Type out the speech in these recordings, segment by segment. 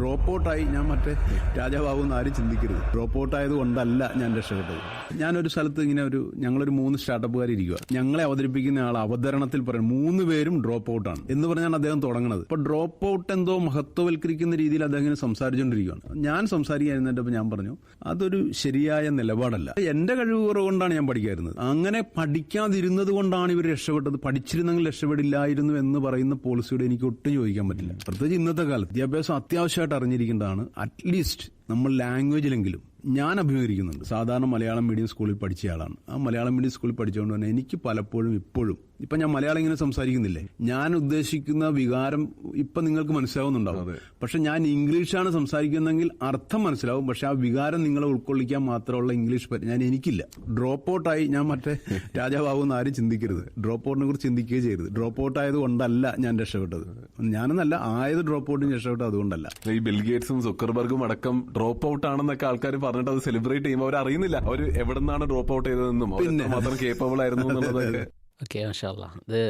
Drop ഔട്ടായി ഞാൻ മറ്റേ രാജാവാകുമെന്ന് ആരും ചിന്തിക്കരുത്. ഡ്രോപ്പ് ഔട്ട് ആയത് കൊണ്ടല്ല ഞാൻ രക്ഷപ്പെട്ടത്. ഞാനൊരു സ്ഥലത്ത് ഇങ്ങനെ ഒരു ഞങ്ങളൊരു മൂന്ന് സ്റ്റാർട്ടപ്പുകാർ ഇരിക്കുക ഞങ്ങളെ അവതരിപ്പിക്കുന്ന ആൾ അവതരണത്തിൽ പറയും മൂന്ന് പേരും ഡ്രോപ്പ് ഔട്ടാണ് എന്ന് പറഞ്ഞാണ് അദ്ദേഹം തുടങ്ങുന്നത് ഇപ്പൊ ഡ്രോപ്പ് ഔട്ട് എന്തോ മഹത്വവൽക്കരിക്കുന്ന രീതിയിൽ അദ്ദേഹം ഇങ്ങനെ സംസാരിച്ചുകൊണ്ടിരിക്കുകയാണ് ഞാൻ സംസാരിക്കാതിരുന്നപ്പോൾ ഞാൻ പറഞ്ഞു അതൊരു ശരിയായ നിലപാടല്ല. എന്റെ കഴിവ് കുറവുകൊണ്ടാണ് ഞാൻ പഠിക്കാതിരുന്നത്. അങ്ങനെ പഠിക്കാതിരുന്നത് കൊണ്ടാണ് ഇവർ രക്ഷപ്പെട്ടത്. പഠിച്ചിരുന്നെങ്കിൽ രക്ഷപ്പെടില്ലായിരുന്നു എന്ന് പറയുന്ന പോളിസിയോട് എനിക്ക് ഒട്ടും ചോദിക്കാൻ പറ്റില്ല. പ്രത്യേകിച്ച് ഇന്നത്തെ കാലത്ത് വിദ്യാഭ്യാസം അത്യാവശ്യമായിട്ട് അറിഞ്ഞിരിക്കേണ്ടതാണ് അറ്റ്ലീസ്റ്റ് നമ്മൾ ലാംഗ്വേജിലെങ്കിലും ഞാൻ അഭിമുഖീകരിക്കുന്നുണ്ട് സാധാരണ മലയാളം മീഡിയം സ്കൂളിൽ പഠിച്ചയാളാണ് ആ മലയാളം മീഡിയം സ്കൂളിൽ പഠിച്ചുകൊണ്ട് തന്നെ എനിക്ക് പലപ്പോഴും ഇപ്പോഴും ഇപ്പൊ ഞാൻ മലയാളം ഇങ്ങനെ സംസാരിക്കുന്നില്ലേ? ഞാൻ ഉദ്ദേശിക്കുന്ന വികാരം ഇപ്പൊ നിങ്ങൾക്ക് മനസ്സിലാവുന്നുണ്ടാവും. പക്ഷെ ഞാൻ ഇംഗ്ലീഷാണ് സംസാരിക്കുന്നതെങ്കിൽ അർത്ഥം മനസ്സിലാവും. പക്ഷെ ആ വികാരം നിങ്ങളെ ഉൾക്കൊള്ളിക്കാൻ മാത്രമുള്ള ഇംഗ്ലീഷ് ഞാൻ എനിക്കില്ല. ഡ്രോപ്പ് ഔട്ടായി ഞാൻ മറ്റേ രാജാവാകുമെന്ന് ആരും ചിന്തിക്കരുത്. ഡ്രോപ്പ് ഔട്ടിനെ കുറിച്ച് ചിന്തിക്കുകയും ചെയ്യരുത്. ഡ്രോപ്പ് ഔട്ട് ആയത് കൊണ്ടല്ല ഞാൻ രക്ഷപ്പെട്ടത്. ഞാനെന്നല്ല ആയത് ഡ്രോപ്പ് ഔട്ടിന് രക്ഷപ്പെട്ടത് അതുകൊണ്ടല്ല. ഈ ബിൽഗേറ്റ്സും സുക്കർബർഗും അടക്കം ഡ്രോപ്പ് ഔട്ട് ആണെന്നൊക്കെ ആൾക്കാർ പറഞ്ഞിട്ട് അത് സെലിബ്രേറ്റ് ചെയ്യുമ്പോൾ അവർ അറിയുന്നില്ല അവർ എവിടെ നിന്നാണ് ഡ്രോപ്പ് ഔട്ട് ചെയ്തതെന്നും മാത്രം കേപ്പബിൾ ആയിരുന്നു എന്നുള്ളത്. ഓക്കെ മഷാല്ല ഇത്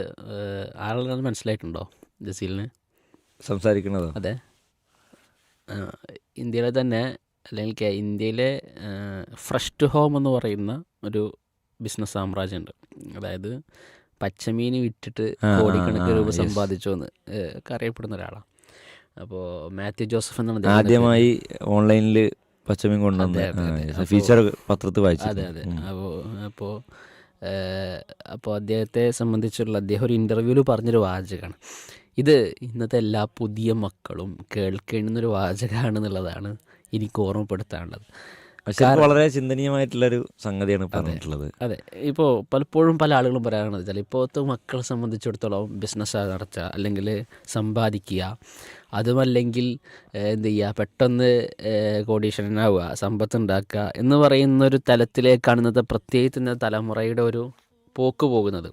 ആളുകൾ മനസ്സിലായിട്ടുണ്ടോ? ജസീലിന്? സംസാരിക്കുന്നത്. അതെ. ഇന്ത്യയിലെ തന്നെ അല്ലെങ്കിൽ ഇന്ത്യയിലെ ഫ്രഷ് ടു ഹോം എന്ന് പറയുന്ന ഒരു ബിസിനസ് സാമ്രാജ്യം ഉണ്ട് അതായത് പച്ചമീൻ വിറ്റിട്ട് കോടിക്കണക്കിന് രൂപ. സമ്പാദിച്ചു എന്ന് അറിയപ്പെടുന്ന ഒരാളാണ് അപ്പോൾ മാത്യു ജോസഫ് എന്നാണ് ആദ്യമായി ഓൺലൈനിൽ പച്ചമീൻ കൊണ്ടുവന്ന്. ഫീച്ചർ പത്രത്തിൽ വായിച്ചു അതെ അതെ. അപ്പോൾ അപ്പോൾ അപ്പോൾ അദ്ദേഹത്തെ സംബന്ധിച്ചുള്ള അദ്ദേഹം ഒരു ഇന്റർവ്യൂവിൽ പറഞ്ഞൊരു വാചകമാണ്. ഇത് ഇന്നത്തെ എല്ലാ പുതിയ മക്കളും കേൾക്കേണ്ടുന്നൊരു വാചകമാണെന്നുള്ളതാണ് എനിക്ക് ഓർമ്മപ്പെടുത്താനുള്ളത്. പക്ഷെ വളരെ ചിന്തനീയമായിട്ടുള്ളൊരു സംഗതിയാണ് പറഞ്ഞിട്ടുള്ളത്. അതെ. ഇപ്പോൾ പലപ്പോഴും പല ആളുകളും പറയാറുണ്ട് വെച്ചാൽ ഇപ്പോഴത്തെ മക്കളെ സംബന്ധിച്ചിടത്തോളം ബിസിനസ് നടത്തുക അല്ലെങ്കിൽ സമ്പാദിക്കുക അതുമല്ലെങ്കിൽ എന്ത് ചെയ്യുക പെട്ടെന്ന് ഏഹ്, കോടീശ്വരനാവുക സമ്പത്ത് ഉണ്ടാക്കുക എന്ന് പറയുന്ന ഒരു തലത്തിലേക്കാണ് ഇന്നത്തെ പ്രത്യേകിച്ച് ഇന്നത്തെ തലമുറയുടെ ഒരു പോക്ക് പോകുന്നത്.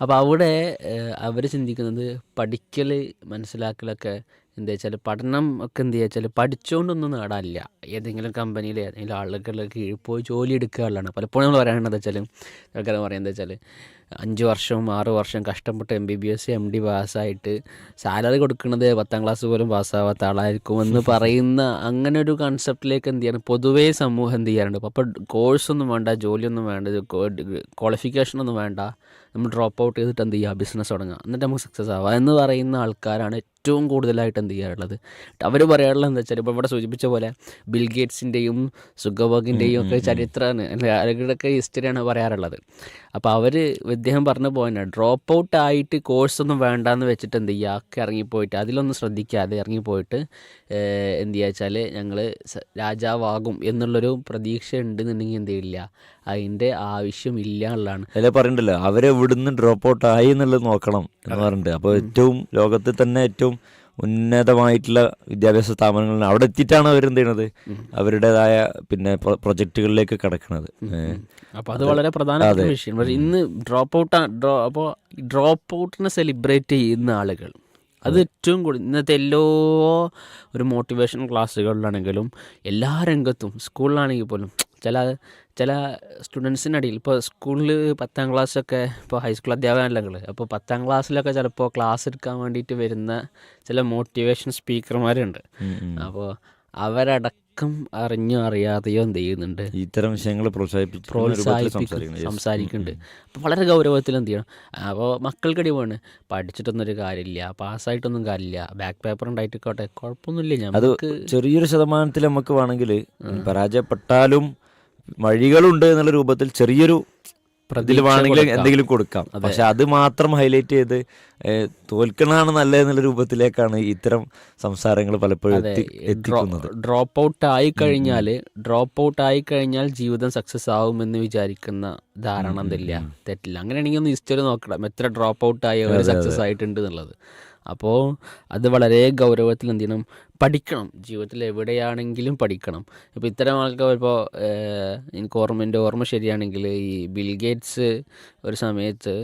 അപ്പോൾ അവിടെ അവർ ചിന്തിക്കുന്നത് പഠിക്കൽ മനസ്സിലാക്കലൊക്കെ എന്താ വെച്ചാൽ പഠനം ഒക്കെ എന്ത് ചെയ്യുക വെച്ചാൽ പഠിച്ചുകൊണ്ടൊന്നും നേടാനില്ല. ഏതെങ്കിലും കമ്പനിയിൽ ഏതെങ്കിലും ആളുകളുടെ കീഴിൽ പോയി ജോലി എടുക്കുകയുള്ളതാണ് പലപ്പോഴും നമ്മൾ പറയാനുള്ളത് വെച്ചാൽ ആൾക്കാർ പറയുന്നത് വെച്ചാൽ അഞ്ച് വർഷവും ആറ് വർഷം കഷ്ടപ്പെട്ട് M B B S M D പാസ്സായിട്ട് salary കൊടുക്കുന്നത് പത്താം ക്ലാസ് പോലും പാസ്സാവാത്ത ആളായിരിക്കും എന്ന് പറയുന്ന അങ്ങനെ ഒരു കൺസെപ്റ്റിലേക്ക് എന്ത് ചെയ്യണം പൊതുവേ സമൂഹം എന്ത് ചെയ്യാറുണ്ട്? അപ്പോൾ കോഴ്സൊന്നും വേണ്ട ജോലിയൊന്നും വേണ്ട ക്വാളിഫിക്കേഷൻ ഒന്നും വേണ്ട നമ്മൾ ഡ്രോപ്പ് ഔട്ട് ചെയ്തിട്ട് എന്ത് ചെയ്യുക ബിസിനസ് തുടങ്ങുക എന്നിട്ട് നമുക്ക് സക്സസ് ആവുക എന്ന് പറയുന്ന ആൾക്കാരാണ് ഏറ്റവും കൂടുതലായിട്ട് എന്ത് ചെയ്യാറുള്ളത്? അവർ പറയാറുള്ളത് എന്താ വെച്ചാൽ ഇപ്പോൾ ഇവിടെ സൂചിപ്പിച്ച പോലെ ബിൽ ഗേറ്റ്സിന്റെയും സുഗബഗിന്റെയും ഒക്കെ ചരിത്രമാണ് അവരുടെയൊക്കെ ഹിസ്റ്ററിയാണ് പറയാറുള്ളത്. അപ്പോൾ അവർ ഇദ്ദേഹം പറഞ്ഞ പോലെ ഡ്രോപ്പ് ഔട്ട് ആയിട്ട് കോഴ്സൊന്നും വേണ്ടാന്ന് വെച്ചിട്ട് എന്ത് ചെയ്യുക? ഒക്കെ ഇറങ്ങിപ്പോയിട്ട് അതിലൊന്നും ശ്രദ്ധിക്കാതെ ഇറങ്ങിപ്പോയിട്ട് എന്ത് ചെയ്യുക വെച്ചാൽ ഞങ്ങൾ രാജാവാകും എന്നുള്ളൊരു പ്രതീക്ഷ ഉണ്ടെന്നുണ്ടെങ്കിൽ എന്ത് ചെയ്യില്ല? അതിന്റെ ആവശ്യമില്ല എന്നുള്ളതാണ്. അതിലെ പറയണ്ടല്ലോ? അവരെ ഇവിടുന്ന് ഡ്രോപ്പ് ഔട്ട് ആയി എന്നുള്ളത് നോക്കണം എന്ന് പറഞ്ഞിട്ട് അപ്പോൾ ഏറ്റവും ലോകത്തിൽ തന്നെ ഏറ്റവും ഉന്നതമായിട്ടുള്ള വിദ്യാഭ്യാസ സ്ഥാപനങ്ങളിൽ അവിടെ എത്തിയിട്ടാണ് അവർ എന്ത് ചെയ്യണത്? അവരുടേതായ പിന്നെ പ്രൊജക്ടുകളിലേക്ക് പ്രൊജക്റ്റുകളിലേക്ക് കിടക്കുന്നത് അപ്പൊ അപ്പോൾ അത് വളരെ പ്രധാനപ്പെട്ട വിഷയം. പക്ഷേ ഇന്ന് ഡ്രോപ്പ് ഔട്ട് ഡ്രോ അപ്പോൾ ഡ്രോപ്പ് ഔട്ടിനെ സെലിബ്രേറ്റ് ചെയ്യുന്ന ആളുകൾ അത് ഏറ്റവും കൂടുതൽ ഇന്നത്തെ എല്ലാ ഒരു മോട്ടിവേഷൻ ക്ലാസ്സുകളിലാണെങ്കിലും എല്ലാ രംഗത്തും സ്കൂളിലാണെങ്കിൽ പോലും ചില ചില സ്റ്റുഡൻസിനിടയിൽ ഇപ്പോൾ സ്കൂളിൽ പത്താം ക്ലാസ്സൊക്കെ ഇപ്പോൾ ഹൈസ്കൂൾ അധ്യാപകനല്ലെങ്കിൽ അപ്പോൾ പത്താം ക്ലാസ്സിലൊക്കെ ചിലപ്പോൾ ക്ലാസ് എടുക്കാൻ വേണ്ടിയിട്ട് വരുന്ന ചില മോട്ടിവേഷൻ സ്പീക്കർമാരുണ്ട് അപ്പോൾ അവരടക്കം അറിഞ്ഞോ അറിയാതെയോ എന്ത് ചെയ്യുന്നുണ്ട്. ഇത്തരം വിഷയങ്ങൾ പ്രോത്സാഹിപ്പിച്ച് പ്രോത്സാഹിപ്പിക്കും സംസാരിക്കുന്നുണ്ട്. അപ്പോൾ വളരെ ഗൗരവത്തിൽ എന്ത് ചെയ്യണം? അപ്പോൾ മക്കൾക്കടി പോണ്. പഠിച്ചിട്ടൊന്നും ഒരു കാര്യമില്ല. പാസ്സായിട്ടൊന്നും കാര്യമില്ല. ബാക്ക് പേപ്പർ ഉണ്ടായിട്ടിക്കോട്ടെ കുഴപ്പമൊന്നുമില്ല. അത് ഞമ്മക്ക് ചെറിയൊരു ശതമാനത്തിൽ നമുക്ക് വേണമെങ്കിൽ പരാജയപ്പെട്ടാലും വഴികളുണ്ട് എന്നുള്ള രൂപത്തിൽ ചെറിയൊരു ഇതിൽ വേണമെങ്കിൽ എന്തെങ്കിലും കൊടുക്കാം. പക്ഷെ അത് മാത്രം ഹൈലൈറ്റ് ചെയ്ത് തോൽക്കണതാണ് നല്ലത് എന്നുള്ള രൂപത്തിലേക്കാണ് ഇത്തരം സംസാരങ്ങൾ പലപ്പോഴും എത്തിക്കുന്നത് ഡ്രോപ്പ് ഔട്ട് ആയി കഴിഞ്ഞാൽ ഡ്രോപ്പ് ഔട്ട് ആയി കഴിഞ്ഞാൽ ജീവിതം സക്സസ് ആവുമെന്ന് വിചാരിക്കുന്ന ധാരണ എന്തില്ല. തെറ്റില്ല. അങ്ങനെയാണെങ്കിൽ ഒന്ന് ഹിസ്റ്ററി നോക്കണം. എത്ര ഡ്രോപ്പ് ഔട്ട് ആയി സക്സസ് ആയിട്ടുണ്ട് എന്നുള്ളത്. അപ്പോൾ അത് വളരെ ഗൗരവത്തിൽ എന്ത് ചെയ്യണം? പഠിക്കണം. ജീവിതത്തിൽ എവിടെയാണെങ്കിലും പഠിക്കണം. ഇപ്പോൾ ഇത്തരം ആൾക്കാർ ഇപ്പോൾ എനിക്ക് ഓർമ്മ എന്റെ ഓർമ്മ ശരിയാണെങ്കിൽ ഈ ബിൽ ഗേറ്റ്സ് ഒരു സമയത്ത്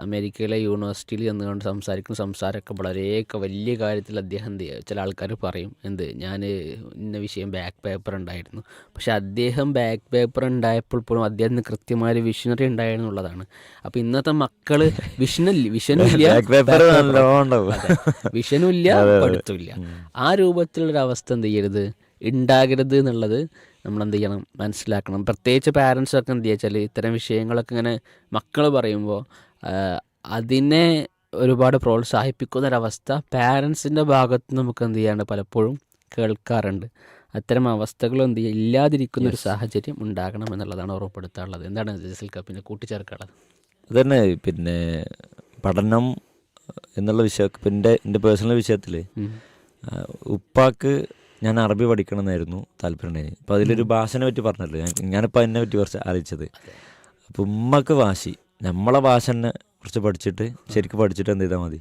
അമേരിക്കയിലെ യൂണിവേഴ്സിറ്റിയിൽ ചെന്നുകൊണ്ട് സംസാരിക്കുന്ന സംസാരമൊക്കെ വളരെയൊക്കെ വലിയ കാര്യത്തിൽ അദ്ദേഹം എന്ത് ചെയ്യുക ചില ആൾക്കാർ പറയും എന്ത് ഞാൻ ഇന്ന വിഷയം ബാക്ക് പേപ്പർ ഉണ്ടായിരുന്നു. പക്ഷെ അദ്ദേഹം ബാക്ക് പേപ്പർ ഉണ്ടായപ്പോൾ പോലും അദ്ദേഹത്തിന് കൃത്യമായൊരു വിഷനറി ഉണ്ടായിരുന്നുള്ളതാണ് അപ്പോൾ ഇന്നത്തെ മക്കൾ വിഷനില്ല വിഷനില്ല വിഷനില്ല പഠിത്തമില്ല ആ രൂപത്തിലുള്ളൊരു അവസ്ഥ എന്ത് ചെയ്യരുത്? ഉണ്ടാകരുത് എന്നുള്ളത് നമ്മൾ എന്ത് ചെയ്യണം? മനസ്സിലാക്കണം. പ്രത്യേകിച്ച് പാരൻസൊക്കെ എന്ത് വെച്ചാൽ ഇത്തരം വിഷയങ്ങളൊക്കെ ഇങ്ങനെ മക്കൾ പറയുമ്പോൾ അതിനെ ഒരുപാട് പ്രോത്സാഹിപ്പിക്കുന്ന ഒരവസ്ഥ പാരൻസിന്റെ ഭാഗത്ത് നമുക്ക് എന്ത് ചെയ്യാണ്ട് പലപ്പോഴും കേൾക്കാറുണ്ട്. അത്തരം അവസ്ഥകൾ എന്ത് ചെയ്യുക ഇല്ലാതിരിക്കുന്ന ഒരു സാഹചര്യം ഉണ്ടാകണം എന്നുള്ളതാണ് ഓർമ്മപ്പെടുത്താനുള്ളത്. എന്താണ് ജസിൽ കപ്പിനെ കൂട്ടിച്ചേർക്കാനുള്ളത്? അതന്നെ പിന്നെ പഠനം എന്നുള്ള വിഷയം ഇപ്പം എന്റെ എന്റെ പേഴ്സണൽ വിഷയത്തിൽ ഉപ്പാക്ക് ഞാൻ അറബി പഠിക്കണം എന്നായിരുന്നു താല്പര്യം ഉണ്ടായിരുന്നു അപ്പോൾ അതിലൊരു ഭാഷനെ പറ്റി പറഞ്ഞല്ലോ ഞാൻ ഞാനിപ്പോൾ എന്നെ പറ്റി കുറച്ച് ആലോചിച്ചത് അപ്പം ഉമ്മക്ക് വാശി. നമ്മളെ ഭാഷ തന്നെ കുറച്ച് പഠിച്ചിട്ട് ശരിക്കും പഠിച്ചിട്ട് എന്ത് ചെയ്താൽ മതി.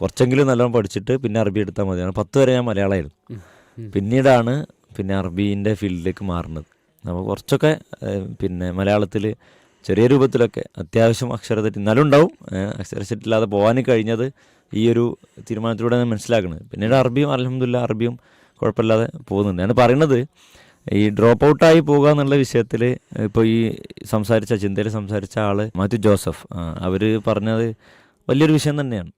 കുറച്ചെങ്കിലും നല്ലോണം പഠിച്ചിട്ട് പിന്നെ അറബി എടുത്താൽ മതി. പത്ത് വരെ ഞാൻ മലയാളമായിരുന്നു പിന്നീടാണ് പിന്നെ അറബീന്റെ ഫീൽഡിലേക്ക് മാറുന്നത്. അപ്പോൾ കുറച്ചൊക്കെ പിന്നെ മലയാളത്തിൽ ചെറിയ രൂപത്തിലൊക്കെ അത്യാവശ്യം അക്ഷരതെറ്റ് എന്നാലും ഉണ്ടാവും. അക്ഷര അക്ഷരത്തെറ്റില്ലാതെ പോകാൻ കഴിഞ്ഞത് ഈ ഒരു തീരുമാനത്തിലൂടെ ഞാൻ മനസ്സിലാക്കുന്നത് പിന്നീട് അറബിയും അലഹമില്ല അറബിയും കുഴപ്പമില്ലാതെ പോകുന്നുണ്ട്. ഞാൻ പറയുന്നത് ഈ ഡ്രോപ്പ് ഔട്ടായി പോകുക എന്നുള്ള വിഷയത്തിൽ ഇപ്പോൾ ഈ സംസാരിച്ച ചിന്തയിൽ സംസാരിച്ച ആൾ മാത്യു ജോസഫ് അവർ പറഞ്ഞത് വലിയൊരു വിഷയം തന്നെയാണ്.